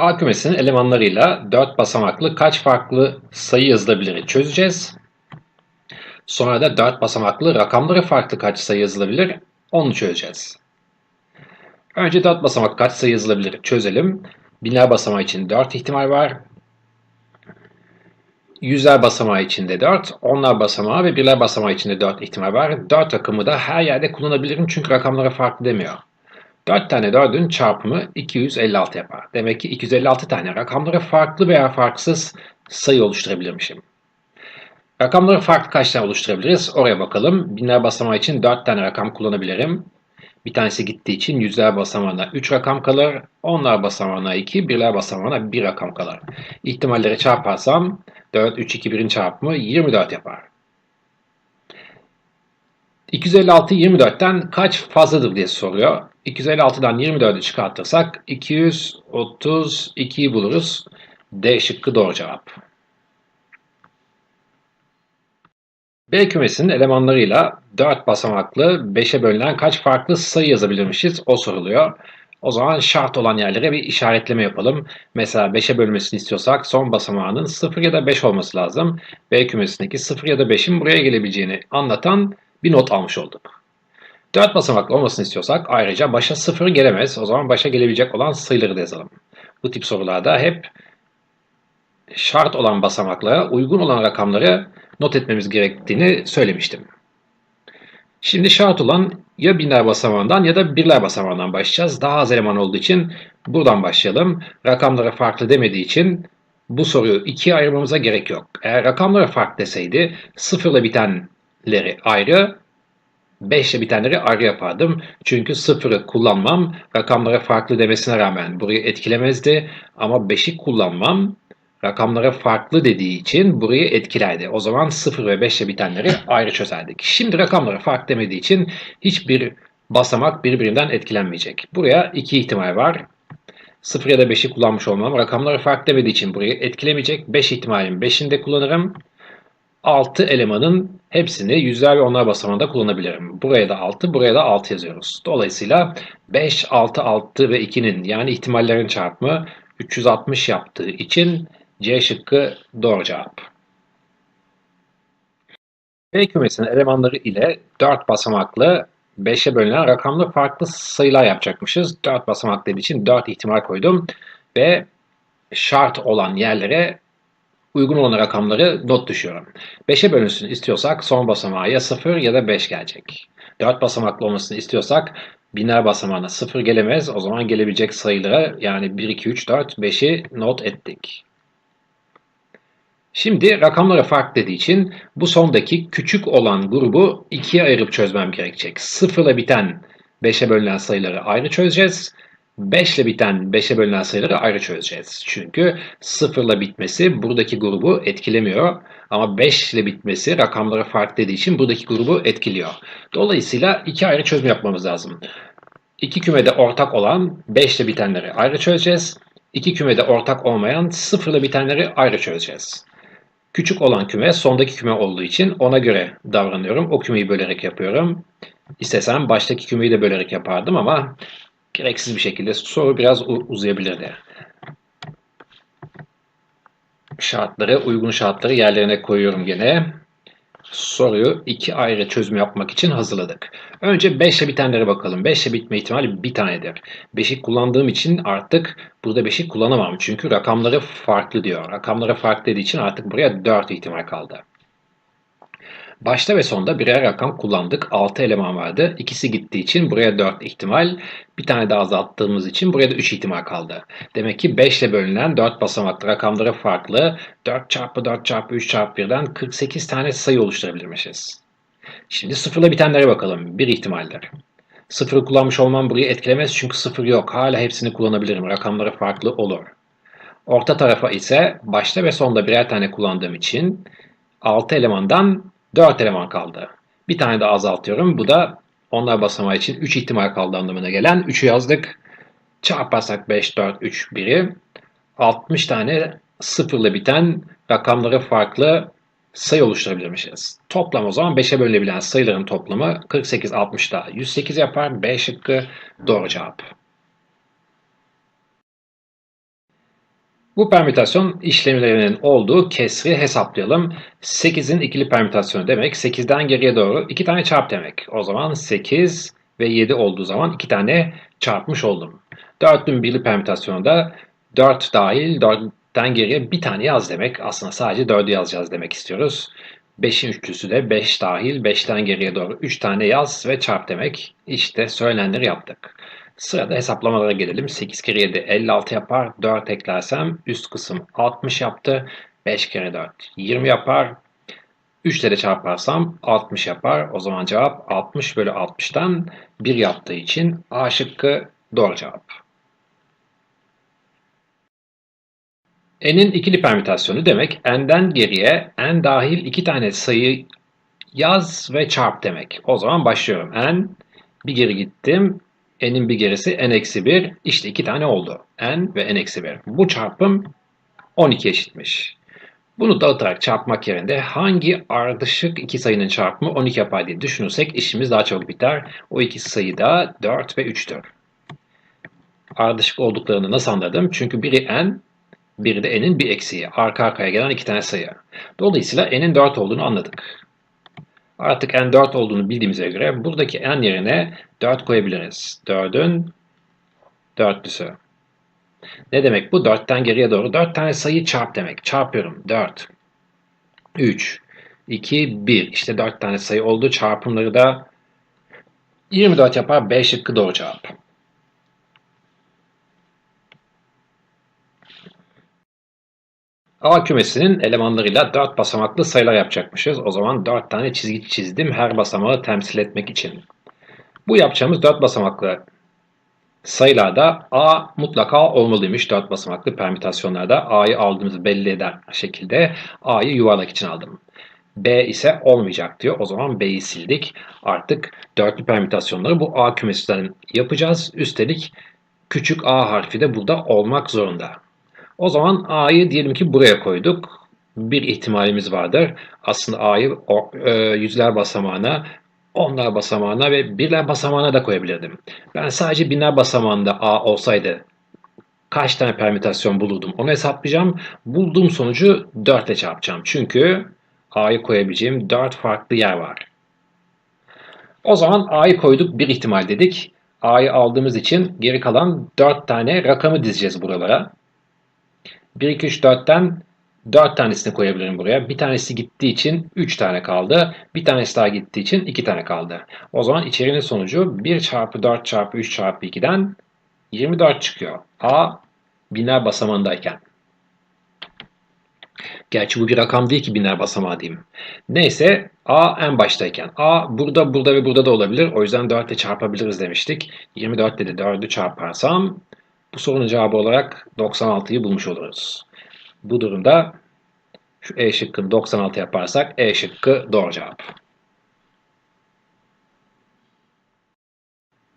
A kümesinin elemanlarıyla 4 basamaklı kaç farklı sayı yazılabilir çözeceğiz. Sonra da 4 basamaklı rakamları farklı kaç sayı yazılabilir onu çözeceğiz. Önce 4 basamak kaç sayı yazılabilir çözelim. Binler basamağı için 4 ihtimal var. Yüzler basamağı için de 4, onlar basamağı ve birler basamağı için de 4 ihtimal var. 4 rakamı da her yerde kullanabilirim çünkü rakamlara farklı demiyor. 4 tane 4'ün çarpımı 256 yapar. Demek ki 256 tane rakamlara farklı veya farksız sayı oluşturabilirmişim. Rakamları farklı kaç tane oluşturabiliriz? Oraya bakalım. Binler basamağı için 4 tane rakam kullanabilirim. Bir tanesi gittiği için yüzler basamağına 3 rakam kalır. Onlar basamağına 2, birler basamağına 1 rakam kalır. İhtimalleri çarparsam 4, 3, 2, 1'in çarpımı 24 yapar. 256 24'ten kaç fazladır diye soruyor. 256'dan 24'ü çıkartırsak 232'yi buluruz. D şıkkı doğru cevap. B kümesinin elemanlarıyla 4 basamaklı 5'e bölünen kaç farklı sayı yazabilirmişiz o soruluyor. O zaman şart olan yerlere bir işaretleme yapalım. Mesela 5'e bölmesini istiyorsak son basamağının 0 ya da 5 olması lazım. B kümesindeki 0 ya da 5'in buraya gelebileceğini anlatan bir not almış olduk. 4 basamaklı olmasını istiyorsak ayrıca başa 0 gelemez. O zaman başa gelebilecek olan sayıları da yazalım. Bu tip sorularda hep şart olan basamaklara uygun olan rakamları not etmemiz gerektiğini söylemiştim. Şimdi şart olan ya binler basamağından ya da birler basamağından başlayacağız. Daha az eleman olduğu için buradan başlayalım. Rakamlara farklı demediği için bu soruyu ikiye ayırmamıza gerek yok. Eğer rakamlara farklı deseydi sıfırla bitenleri ayrı, 5 ile bitenleri ayrı yapardım. Çünkü sıfırı kullanmam rakamlara farklı demesine rağmen burayı etkilemezdi. Ama 5'i kullanmam rakamlara farklı dediği için burayı etkilerdi. O zaman 0 ve 5 ile bitenleri ayrı çözerdik. Şimdi rakamlara farklı demediği için hiçbir basamak birbirinden etkilenmeyecek. Buraya iki ihtimal var. 0 ya da 5'i kullanmış olmam rakamlara farklı demediği için burayı etkilemeyecek. 5 ihtimalin 5'ini de kullanırım. 6 elemanın hepsini yüzler ve onlar basamağında kullanabilirim. Buraya da 6, buraya da 6 yazıyoruz. Dolayısıyla 5, 6, 6 ve 2'nin yani ihtimallerin çarpımı 360 yaptığı için C şıkkı doğru cevap. B kümesinin elemanları ile 4 basamaklı 5'e bölünen rakamlı farklı sayılar yapacakmışız. 4 basamak dediği için 4 ihtimal koydum ve şart olan yerlere uygun olan rakamları not düşüyorum. 5'e bölünsün istiyorsak son basamağa ya 0 ya da 5 gelecek. 4 basamaklı olmasını istiyorsak biner basamağına 0 gelemez. O zaman gelebilecek sayılara yani 1, 2, 3, 4, 5'i not ettik. Şimdi rakamlara fark dediği için bu sondaki küçük olan grubu ikiye ayırıp çözmem gerekecek. 0 ile biten 5'e bölünen sayıları ayrı çözeceğiz. 5 ile biten 5'e bölünen sayıları ayrı çözeceğiz. Çünkü 0 ile bitmesi buradaki grubu etkilemiyor. Ama 5 ile bitmesi rakamlara fark dediği için buradaki grubu etkiliyor. Dolayısıyla iki ayrı çözüm yapmamız lazım. İki kümede ortak olan 5 ile bitenleri ayrı çözeceğiz. İki kümede ortak olmayan 0 ile bitenleri ayrı çözeceğiz. Küçük olan küme sondaki küme olduğu için ona göre davranıyorum. O kümeyi bölerek yapıyorum. İstesem baştaki kümeyi de bölerek yapardım ama gereksiz bir şekilde soru biraz uzayabilirdi. Şartları, uygun şartları yerlerine koyuyorum gene soruyu iki ayrı çözüm yapmak için hazırladık. Önce 5 ile bitenlere bakalım. 5 ile bitme ihtimali bir tanedir. 5'i kullandığım için artık burada 5'i kullanamam. Çünkü rakamları farklı diyor. Rakamları farklı dediği için artık buraya 4 ihtimal kaldı. Başta ve sonda birer rakam kullandık. 6 eleman vardı. İkisi gittiği için buraya 4 ihtimal. Bir tane daha azalttığımız için buraya da 3 ihtimal kaldı. Demek ki 5 ile bölünen 4 basamaklı rakamları farklı. 4 çarpı 4 çarpı 3 çarpı 1'den 48 tane sayı oluşturabilirmişiz. Şimdi sıfırla bitenlere bakalım. Bir ihtimaller. Sıfırı kullanmış olmam burayı etkilemez çünkü sıfır yok. Hala hepsini kullanabilirim. Rakamları farklı olur. Orta tarafa ise başta ve sonda birer tane kullandığım için 6 elemandan 4 eleman kaldı. Bir tane daha azaltıyorum. Bu da onlar basamağı için 3 ihtimal kaldı anlamına gelen. 3'ü yazdık. Çarparsak 5, 4, 3, 1'i 60 tane sıfırla biten rakamları farklı sayı oluşturabilirmişiz. Toplam o zaman 5'e bölünebilen sayıların toplamı 48, 60'da 108 yapar. B şıkkı doğru cevap. Bu permütasyon işlemlerinin olduğu kesri hesaplayalım. 8'in ikili permütasyonu demek. 8'den geriye doğru 2 tane çarp demek. O zaman 8 ve 7 olduğu zaman 2 tane çarpmış oldum. 4'ün birli permütasyonu da 4 dahil 4'ten geriye bir tane yaz demek. Aslında sadece 4'ü yazacağız demek istiyoruz. 5'in üçlüsü de 5 dahil 5'ten geriye doğru 3 tane yaz ve çarp demek. İşte söylenenleri yaptık. Sırada hesaplamalara gelelim. 8 kere 7 56 yapar. 4 eklersem üst kısım 60 yaptı. 5 kere 4 20 yapar. 3 ile çarparsam 60 yapar. O zaman cevap 60 bölü 60'tan 1 yaptığı için A şıkkı doğru cevap. N'in ikili permütasyonu demek n'den geriye n dahil iki tane sayı yaz ve çarp demek. O zaman başlıyorum. n bir geri gittim n'in bir gerisi n eksi 1. İşte iki tane oldu. n ve n eksi 1. Bu çarpım 12 eşitmiş. Bunu dağıtarak çarpmak yerine hangi ardışık iki sayının çarpımı 12 yapar diye düşünürsek işimiz daha çabuk biter. O iki sayı da 4 ve 3'tür. Ardışık olduklarını nasıl anladım? Çünkü biri n, biri de n'in bir eksiği. Arka arkaya gelen iki tane sayı. Dolayısıyla n'in 4 olduğunu anladık. Artık n 4 olduğunu bildiğimize göre buradaki n yerine 4 koyabiliriz. 4'ün dörtlüsü. Ne demek bu? 4'ten geriye doğru 4 tane sayı çarp demek. Çarpıyorum. 4, 3, 2, 1. İşte 4 tane sayı oldu. Çarpımları da 24 yapar. 5 şıkkı doğru cevap. A kümesinin elemanlarıyla 4 basamaklı sayılar yapacakmışız. O zaman 4 tane çizgi çizdim her basamağı temsil etmek için. Bu yapacağımız 4 basamaklı sayılarda A mutlaka olmalıymış 4 basamaklı permütasyonlarda. A'yı aldığımızı belli eder şekilde A'yı yuvarlak için aldım. B ise olmayacak diyor. O zaman B'yi sildik. Artık dörtlü permütasyonları bu A kümesinden yapacağız. Üstelik küçük A harfi de burada olmak zorunda. O zaman A'yı diyelim ki buraya koyduk. Bir ihtimalimiz vardır. Aslında A'yı e, yüzler basamağına, onlar basamağına ve birler basamağına da koyabilirdim. Ben sadece binler basamağında A olsaydı kaç tane permütasyon bulurdum onu hesaplayacağım. Bulduğum sonucu 4 ile çarpacağım. Çünkü A'yı koyabileceğim 4 farklı yer var. O zaman A'yı koyduk bir ihtimal dedik. A'yı aldığımız için geri kalan 4 tane rakamı dizeceğiz buralara. 1, 2, 3, 4'ten 4 tanesini koyabilirim buraya. Bir tanesi gittiği için 3 tane kaldı. Bir tanesi daha gittiği için 2 tane kaldı. O zaman içerinin sonucu 1 çarpı 4 çarpı 3 çarpı 2'den 24 çıkıyor. A biner basamağındayken. Gerçi bu bir rakam değil ki biner basamağı diyeyim. Neyse A en baştayken. A burada, burada ve burada da olabilir. O yüzden 4 ile çarpabiliriz demiştik. 24 dedi 4'ü çarparsam bu sorunun cevabı olarak 96'yı bulmuş oluruz. Bu durumda şu E şıkkını 96 yaparsak E şıkkı doğru cevap.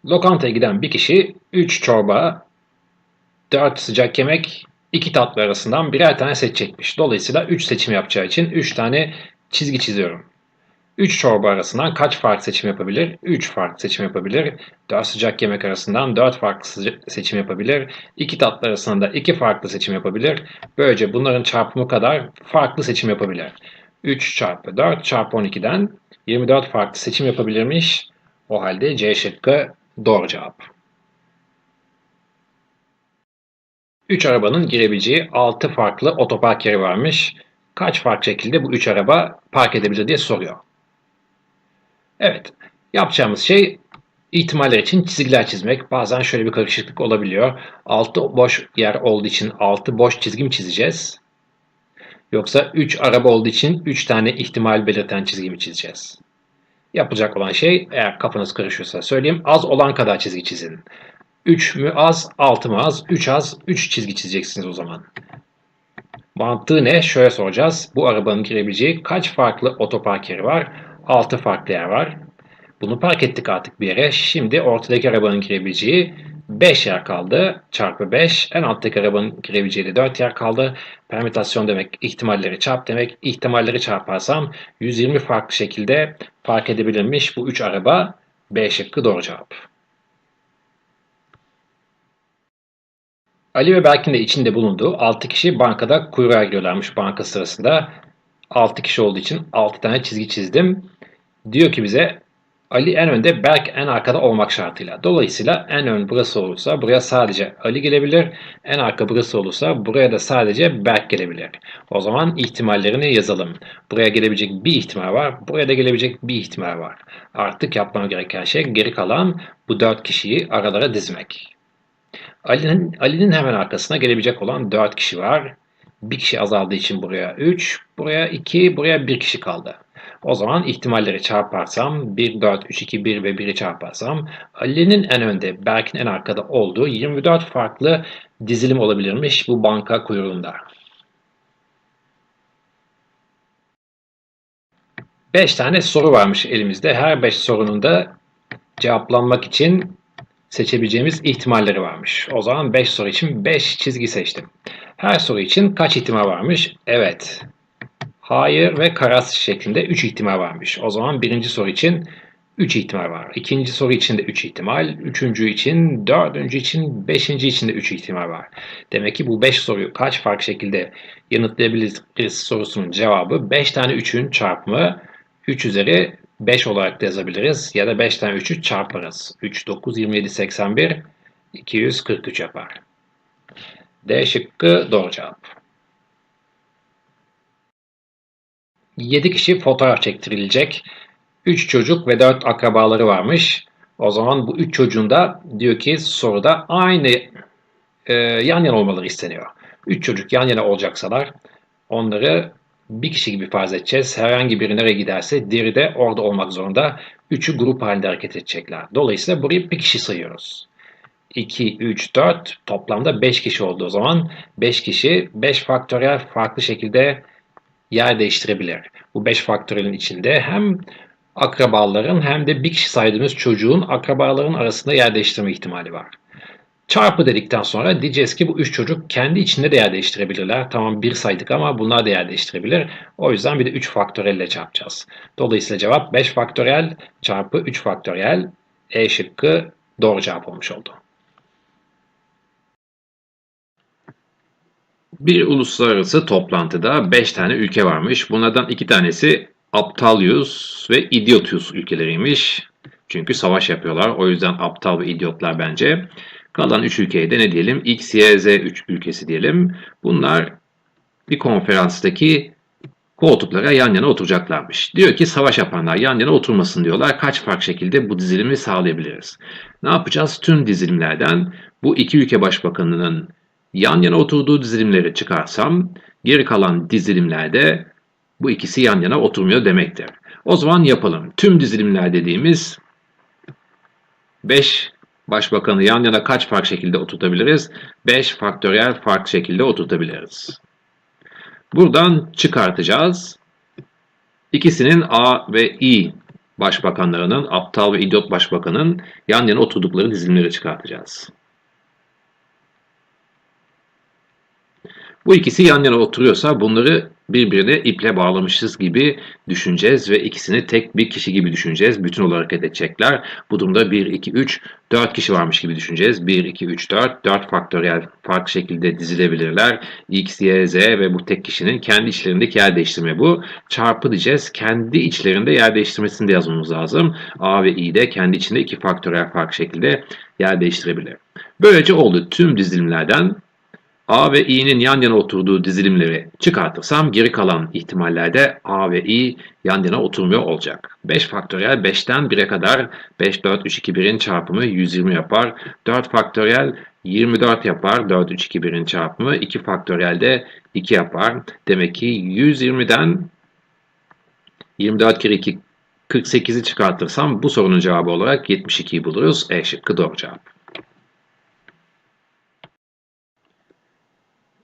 Lokantaya giden bir kişi 3 çorba, 4 sıcak yemek, 2 tatlı arasından birer tane seçecekmiş. Dolayısıyla 3 seçim yapacağı için 3 tane çizgi çiziyorum. 3 çorba arasından kaç farklı seçim yapabilir? 3 farklı seçim yapabilir. 4 sıcak yemek arasından 4 farklı seçim yapabilir. 2 tatlı arasından da 2 farklı seçim yapabilir. Böylece bunların çarpımı kadar farklı seçim yapabilir. 3 çarpı 4 çarpı 12'den 24 farklı seçim yapabilirmiş. O halde C şıkkı doğru cevap. 3 arabanın girebileceği 6 farklı otopark yeri varmış. Kaç farklı şekilde bu 3 araba park edebilir diye soruyor. Evet, yapacağımız şey ihtimaller için çizgiler çizmek. Bazen şöyle bir karışıklık olabiliyor. Altı boş yer olduğu için altı boş çizgi mi çizeceğiz? Yoksa 3 araba olduğu için 3 tane ihtimal belirten çizgi mi çizeceğiz? Yapacak olan şey eğer kafanız karışıyorsa söyleyeyim az olan kadar çizgi çizin. 3 mü az, 6 mı az, 3 az, 3 çizgi çizeceksiniz o zaman. Mantığı ne? Şöyle soracağız. Bu arabanın girebileceği kaç farklı otopark yeri var? 6 farklı yer var. Bunu park ettik artık bir yere. Şimdi ortadaki arabanın girebileceği 5 yer kaldı. Çarpı 5. En alttaki arabanın girebileceği de 4 yer kaldı. Permütasyon demek ihtimalleri çarp demek. İhtimalleri çarparsam 120 farklı şekilde park edebilirmiş bu 3 araba. B şıkkı doğru cevap. Ali ve Berk'in de içinde bulunduğu 6 kişi bankada kuyruğa giriyorlarmış banka sırasında. 6 kişi olduğu için 6 tane çizgi çizdim. Diyor ki bize Ali en önde, Berk en arkada olmak şartıyla. Dolayısıyla en ön burası olursa buraya sadece Ali gelebilir. En arka burası olursa buraya da sadece Berk gelebilir. O zaman ihtimallerini yazalım. Buraya gelebilecek bir ihtimal var. Buraya da gelebilecek bir ihtimal var. Artık yapmam gereken şey geri kalan bu dört kişiyi aralara dizmek. Ali'nin Ali'nin hemen arkasına gelebilecek olan 4 kişi var. Bir kişi azaldığı için buraya 3, buraya 2, buraya 1 kişi kaldı. O zaman ihtimalleri çarparsam 1, 4, 3, 2, 1 ve 1'i çarparsam Ali'nin en önde, Berk'in en arkada olduğu 24 farklı dizilim olabilirmiş bu banka kuyruğunda. 5 tane soru varmış elimizde. Her 5 sorunun da cevaplanmak için seçebileceğimiz ihtimalleri varmış. O zaman 5 soru için 5 çizgi seçtim. Her soru için kaç ihtimal varmış? Evet. Hayır ve karas şeklinde 3 ihtimal varmış. O zaman birinci soru için 3 ihtimal var. İkinci soru için de 3 ihtimal. Üçüncü için, dördüncü için, beşinci için de 3 ihtimal var. Demek ki bu 5 soruyu kaç farklı şekilde yanıtlayabiliriz sorusunun cevabı 5 tane 3'ün çarpımı 3 üzeri 5 olarak da yazabiliriz. Ya da 5 tane 3'ü çarparız. 3, 9, 27, 81, 243 yapar. D şıkkı doğru cevap. 7 kişi fotoğraf çektirilecek. 3 çocuk ve 4 akrabaları varmış. O zaman bu 3 çocuğun da diyor ki soruda aynı e, yan yana olmaları isteniyor. 3 çocuk yan yana olacaksalar onları bir kişi gibi farz edeceğiz. Herhangi biri nereye giderse diğeri de orada olmak zorunda. Üçü grup halinde hareket edecekler. Dolayısıyla burayı bir kişi sayıyoruz. 2, 3, 4 toplamda 5 kişi oldu o zaman. 5 kişi 5 faktöriyel farklı şekilde yer değiştirebilir. Bu 5 faktörelin içinde hem akrabaların hem de bir kişi saydığımız çocuğun akrabaların arasında yer değiştirme ihtimali var. Çarpı dedikten sonra diyeceğiz ki bu üç çocuk kendi içinde de yer değiştirebilirler. Tamam bir saydık ama bunlar da yer değiştirebilir. O yüzden bir de 3 faktöriyel ile çarpacağız. Dolayısıyla cevap 5 faktöriyel çarpı 3 faktöriyel E şıkkı doğru cevap olmuş oldu. Bir uluslararası toplantıda 5 tane ülke varmış. Bunlardan 2 tanesi Aptalyus ve İdiotiyus ülkeleriymiş. Çünkü savaş yapıyorlar. O yüzden aptal ve idiotlar bence. Kalan 3 ülkeye de ne diyelim? X, Y, Z 3 ülkesi diyelim. Bunlar bir konferanstaki koltuklara yan yana oturacaklarmış. Diyor ki savaş yapanlar yan yana oturmasın diyorlar. Kaç farklı şekilde bu dizilimi sağlayabiliriz? Ne yapacağız? Tüm dizilimlerden bu iki ülke başbakanının yan yana oturduğu dizilimleri çıkarsam geri kalan dizilimlerde bu ikisi yan yana oturmuyor demektir. O zaman yapalım. Tüm dizilimler dediğimiz 5 başbakanı yan yana kaç farklı şekilde oturtabiliriz? 5 faktöriyel farklı şekilde oturtabiliriz. Buradan çıkartacağız. İkisinin A ve İ başbakanlarının, aptal ve idiot başbakanın yan yana oturdukları dizilimleri çıkartacağız. Bu ikisi yan yana oturuyorsa bunları birbirine iple bağlamışız gibi düşüneceğiz ve ikisini tek bir kişi gibi düşüneceğiz. Bütün olarak edecekler. Bu durumda 1, 2, 3, 4 kişi varmış gibi düşüneceğiz. 1, 2, 3, 4. 4 faktöriyel farklı şekilde dizilebilirler. X, Y, Z ve bu tek kişinin kendi içlerindeki yer değiştirme bu. Çarpı diyeceğiz. Kendi içlerinde yer değiştirmesini de yazmamız lazım. A ve I de kendi içinde iki faktöriyel farklı şekilde yer değiştirebilir. Böylece oldu. Tüm dizilimlerden A ve i'nin yan yana oturduğu dizilimleri çıkartırsam geri kalan ihtimallerde A ve i yan yana oturmuyor olacak. 5 faktöriyel 5'ten 1'e kadar 5, 4, 3, 2, 1'in çarpımı 120 yapar. 4 faktöriyel 24 yapar. 4, 3, 2, 1'in çarpımı 2 faktöriyel de 2 yapar. Demek ki 120'den 24 kere 2 48'i çıkartırsam bu sorunun cevabı olarak 72'yi buluruz. E şıkkı doğru cevap.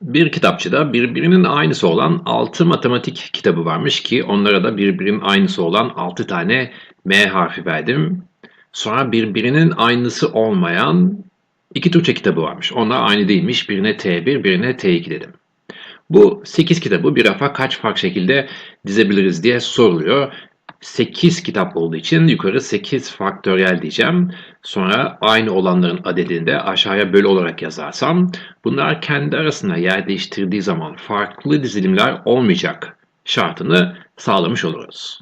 Bir kitapçıda birbirinin aynısı olan 6 matematik kitabı varmış ki onlara da birbirinin aynısı olan 6 tane M harfi verdim. Sonra birbirinin aynısı olmayan iki Türkçe kitabı varmış. Onlar aynı değilmiş. Birine T1, birine T2 dedim. Bu 8 kitabı bir rafa kaç farklı şekilde dizebiliriz diye soruluyor. 8 kitap olduğu için yukarı 8 faktöriyel diyeceğim. Sonra aynı olanların adedini de aşağıya bölü olarak yazarsam bunlar kendi arasında yer değiştirdiği zaman farklı dizilimler olmayacak şartını sağlamış oluruz.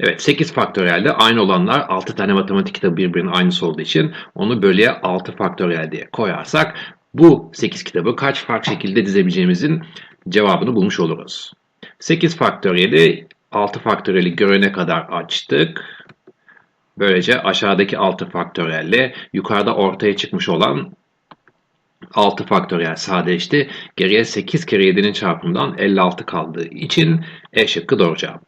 Evet 8 faktöriyelde aynı olanlar 6 tane matematik kitabı birbirinin aynısı olduğu için onu bölüye 6 faktöriyel diye koyarsak bu 8 kitabı kaç farklı şekilde dizebileceğimizin cevabını bulmuş oluruz. 8 faktöriyeli 6 faktöriyeli görene kadar açtık. Böylece aşağıdaki 6 faktöriyelle yukarıda ortaya çıkmış olan 6 faktöriyel sadeleşti. Geriye 8 kere 7'nin çarpımından 56 kaldığı için E şıkkı doğru cevap.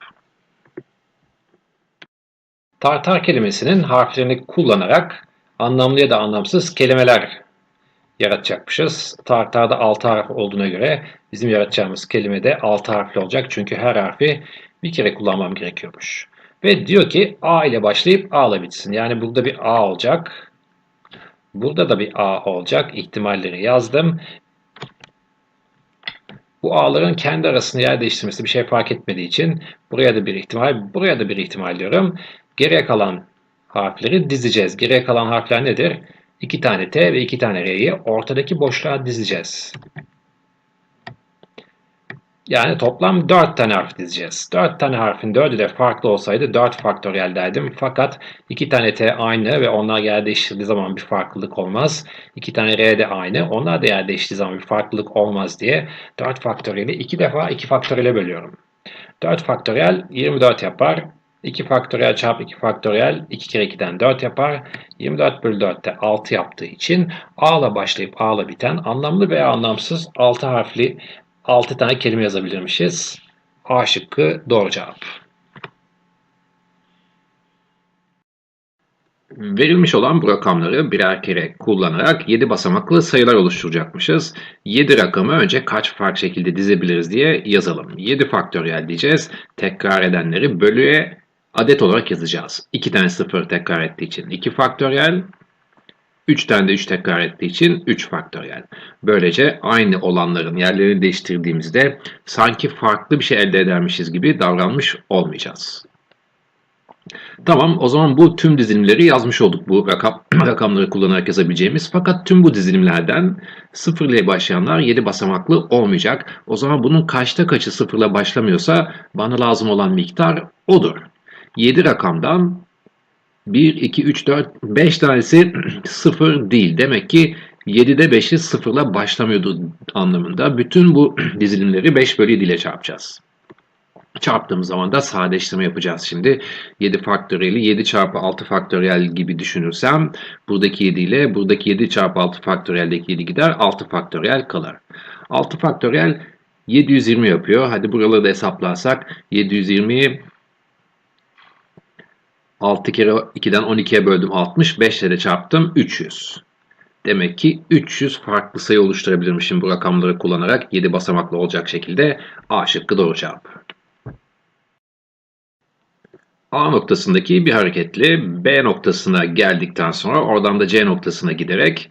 Tartar kelimesinin harflerini kullanarak anlamlı ya da anlamsız kelimeler yaratacakmışız. Tartar'da 6 harf olduğuna göre bizim yaratacağımız kelime de 6 harfli olacak. Çünkü her harfi bir kere kullanmam gerekiyormuş. Ve diyor ki A ile başlayıp A ile bitsin. Yani burada bir A olacak. Burada da bir A olacak. İhtimalleri yazdım. Bu A'ların kendi arasında yer değiştirmesi bir şey fark etmediği için buraya da bir ihtimal, buraya da bir ihtimal diyorum. Geriye kalan harfleri dizeceğiz. Geriye kalan harfler nedir? 2 tane T ve 2 tane R'yi ortadaki boşluğa dizeceğiz. Yani toplam 4 tane harf dizeceğiz. 4 tane harfin 4'ü de farklı olsaydı 4 faktöriyel derdim. Fakat 2 tane T aynı ve onlar yer değiştirdiği zaman bir farklılık olmaz. 2 tane R de aynı. Onlar da yer değiştirdiği zaman bir farklılık olmaz diye 4 faktöriyeli 2 defa 2 faktöriyele bölüyorum. 4 faktöriyel 24 yapar. 2 faktöriyel çarpı 2 faktöriyel 2 kere 2'den 4 yapar. 24 bölü 4 de 6 yaptığı için A ile başlayıp A ile biten anlamlı veya anlamsız 6 harfli 6 tane kelime yazabilirmişiz. A şıkkı doğru cevap. Verilmiş olan bu rakamları birer kere kullanarak 7 basamaklı sayılar oluşturacakmışız. 7 rakamı önce kaç farklı şekilde dizebiliriz diye yazalım. 7 faktöriyel diyeceğiz. Tekrar edenleri bölüye adet olarak yazacağız. 2 tane 0 tekrar ettiği için 2 faktöriyel, 3 tane de 3 tekrar ettiği için 3 faktöriyel. Böylece aynı olanların yerlerini değiştirdiğimizde sanki farklı bir şey elde edermişiz gibi davranmış olmayacağız. Tamam o zaman bu tüm dizilimleri yazmış olduk bu rakam, rakamları kullanarak yazabileceğimiz. Fakat tüm bu dizilimlerden 0 ile başlayanlar 7 basamaklı olmayacak. O zaman bunun kaçta kaçı 0 ile başlamıyorsa bana lazım olan miktar odur. 7 rakamdan 1, 2, 3, 4, 5 tanesi 0 değil. Demek ki 7'de 5'i 0 ile başlamıyordu anlamında. Bütün bu dizilimleri 5 bölü 7 ile çarpacağız. Çarptığımız zaman da sadeleştirme yapacağız şimdi. 7 faktöriyeli 7 çarpı 6 faktöriyel gibi düşünürsem buradaki 7 ile buradaki 7 çarpı 6 faktöriyeldeki 7 gider 6 faktöriyel kalır. 6 faktöriyel 720 yapıyor. Hadi buraları da hesaplarsak 720'yi 6 kere 2'den 12'ye böldüm 60. 5 ile çarptım 300. Demek ki 300 farklı sayı oluşturabilirmişim bu rakamları kullanarak 7 basamaklı olacak şekilde A şıkkı doğru cevap. A noktasındaki bir hareketli B noktasına geldikten sonra oradan da C noktasına giderek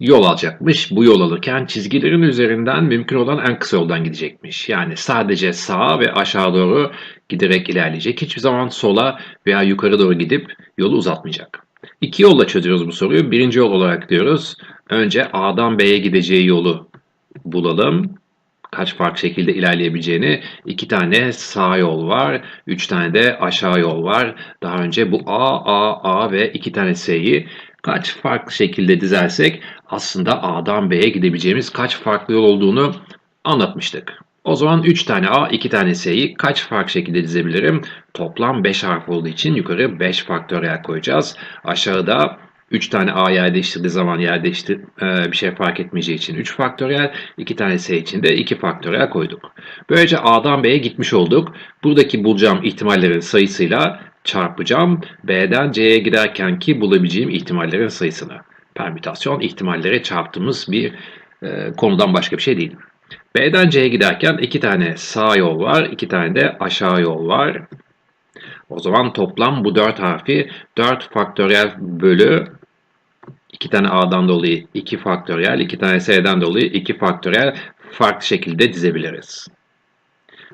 yol alacakmış. Bu yol alırken çizgilerin üzerinden mümkün olan en kısa yoldan gidecekmiş. Yani sadece sağa ve aşağı doğru giderek ilerleyecek. Hiçbir zaman sola veya yukarı doğru gidip yolu uzatmayacak. İki yolla çözüyoruz bu soruyu. Birinci yol olarak diyoruz. Önce A'dan B'ye gideceği yolu bulalım. Kaç farklı şekilde ilerleyebileceğini. İki tane sağ yol var. Üç tane de aşağı yol var. Daha önce bu A, A, A ve iki tane S'yi kaç farklı şekilde dizersek aslında A'dan B'ye gidebileceğimiz kaç farklı yol olduğunu anlatmıştık. O zaman 3 tane A, 2 tane S'yi kaç farklı şekilde dizebilirim? Toplam 5 harf olduğu için yukarı 5 faktöriyel koyacağız. Aşağıda 3 tane A yer değiştirdiği zaman yer değiştir e, bir şey fark etmeyeceği için 3 faktöriyel, 2 tane S için de 2 faktöriyel koyduk. Böylece A'dan B'ye gitmiş olduk. Buradaki bulacağım ihtimallerin sayısıyla çarpacağım. B'den C'ye giderken ki bulabileceğim ihtimallerin sayısını. Permütasyon ihtimallere çarptığımız bir e, konudan başka bir şey değil. B'den C'ye giderken iki tane sağ yol var, iki tane de aşağı yol var. O zaman toplam bu dört harfi 4 faktöriyel bölü 2 tane A'dan dolayı 2 faktöriyel, 2 tane S'den dolayı 2 faktöriyel farklı şekilde dizebiliriz.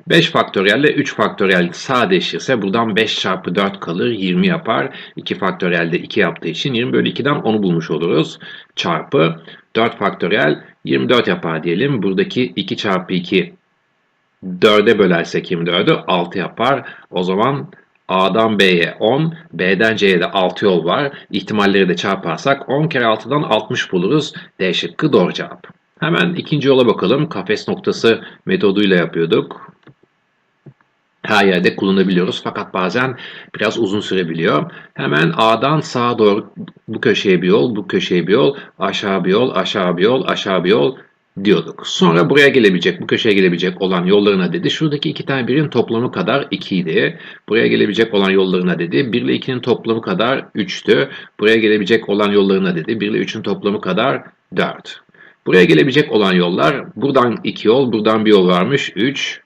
5 faktöriyel ile 3 faktöriyel sadeleşirse buradan 5 çarpı 4 kalır 20 yapar. 2 faktöriyel de 2 yaptığı için 20 bölü 2'den 10'u bulmuş oluruz. Çarpı 4 faktöriyel 24 yapar diyelim. Buradaki 2 çarpı 2 4'e bölersek 24'ü 6 yapar. O zaman A'dan B'ye 10, B'den C'ye de 6 yol var. İhtimalleri de çarparsak 10 kere 6'dan 60 buluruz. D şıkkı doğru cevap. Hemen ikinci yola bakalım. Kafes noktası metoduyla yapıyorduk. Her yerde kullanabiliyoruz fakat bazen biraz uzun sürebiliyor. Hemen A'dan sağa doğru bu köşeye bir yol, bu köşeye bir yol, aşağı bir yol, aşağı bir yol, aşağı bir yol diyorduk. Sonra buraya gelebilecek, bu köşeye gelebilecek olan yollarına dedi. Şuradaki iki tane birin toplamı kadar 2 idi. Buraya gelebilecek olan yollarına dedi. 1 ile 2'nin toplamı kadar 3'tü. Buraya gelebilecek olan yollarına dedi. 1 ile 3'ün toplamı kadar 4. Buraya gelebilecek olan yollar buradan 2 yol, buradan bir yol varmış 3.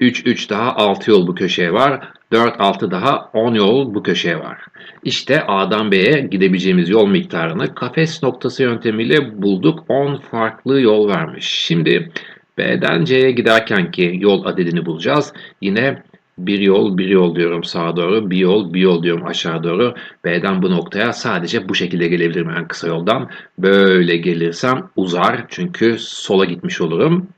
3, 3 daha 6 yol bu köşeye var. 4, 6 daha 10 yol bu köşeye var. İşte A'dan B'ye gidebileceğimiz yol miktarını kafes noktası yöntemiyle bulduk. 10 farklı yol vermiş. Şimdi B'den C'ye giderkenki yol adedini bulacağız. Yine bir yol, bir yol diyorum sağa doğru, bir yol, bir yol diyorum aşağı doğru. B'den bu noktaya sadece bu şekilde gelebilirim en kısa yoldan. Böyle gelirsem uzar çünkü sola gitmiş olurum.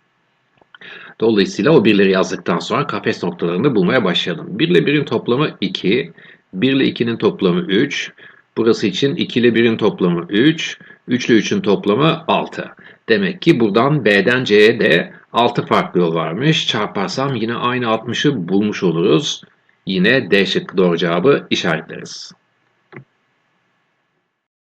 Dolayısıyla o birleri yazdıktan sonra kafes noktalarını bulmaya başladım. 1 ile 1'in toplamı 2, 1 ile 2'nin toplamı 3, burası için 2 ile 1'in toplamı 3, 3 ile 3'ün toplamı 6. Demek ki buradan B'den C'ye de 6 farklı yol varmış. Çarparsam yine aynı 60'ı bulmuş oluruz. Yine D şıkkı doğru cevabı işaretleriz.